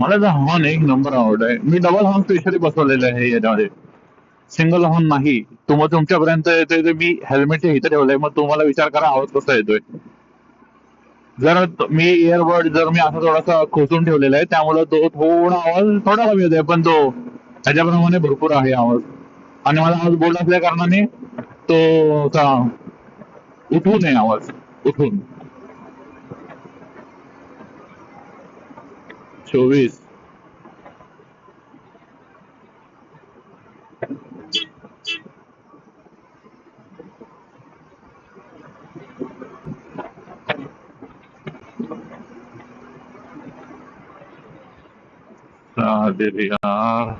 मला तर हॉर्न एक नंबर आवडलाय. मी डबल हॉर्न स्पेशली बसवलेलं आहे याच्यामध्ये सिंगल हॉर्न नाही. तुम्हाला तुमच्यापर्यंत येतोय तर मी हेल्मेट इथे ठेवलंय मग तुम्हाला विचार करा आवाज कसा येतोय. जर मी इयरबड जर मी असा थोडासा खोचून ठेवलेला आहे त्यामुळे तो थोडा आवाज थोडा कमी होतोय पण तो त्याच्याप्रमाणे भरपूर आहे आवाज. आणि मला आवाज बोलत असल्या कारणाने तो उठून आहे आवाज उठून चोवीस चालेल यार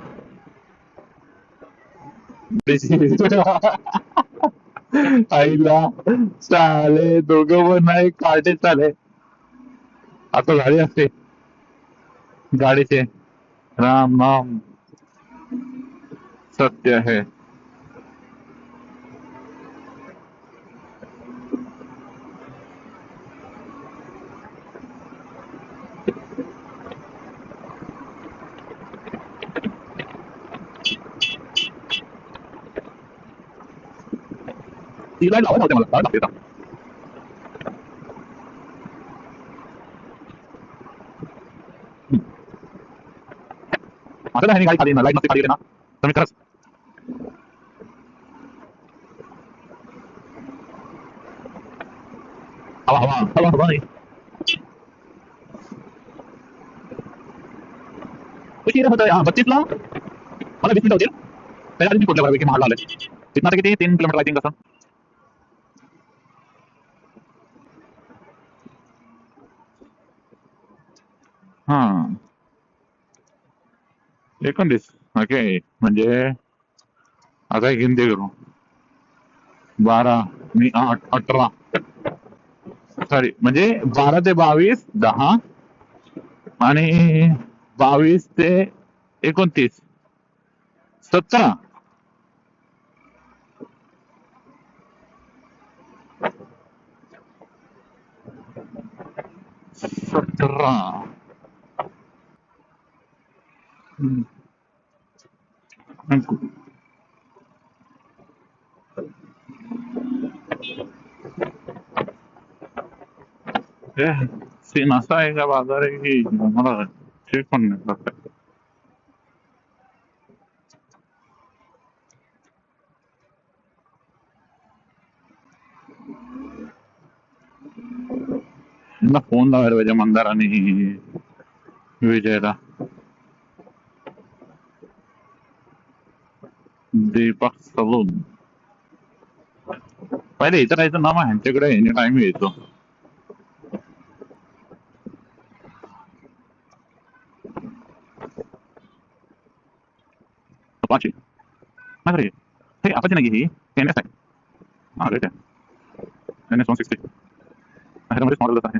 आईला चाले दोघं पण नाही काटे चाले. आता गाडी असते. गाडीचे. राम नाम सत्य है ती लाइट लावा मला लाइट लागते आता नाही गाडी खाली लाइट नसते खाली ना तर मी खरंच हवा हवा हवा हवा नाही बत्तीसला मला वीस मिनिटं होतील त्याच्या आधी मी कुठल्या बऱ्यापैकी तिथं आता किती तीन किलोमीटर आय थिंक असं हा. एकोणतीस ओके. म्हणजे आता एक हिंदी करू. बारा मी आठ अठरा. सॉरी म्हणजे बारा ते बावीस दहा. आणि बावीस ते एकोणतीस. सतरा. सतरा. हम्म. हे सीन असा आहे का बाजार आहे की मला चेक पण नाही करता येत. यांना फोन लावायला पाहिजे मंदाराने आणि विजयला दीपक सलून पहिले इथं राहायचं नाव आहे ह्यांच्याकडे एनी टाइम यायचो पाचशे नाही रे हे आपाची नाही ही एन एस आहे हा रेट आहे N S one sixty ह्याच्यामध्येच model आहे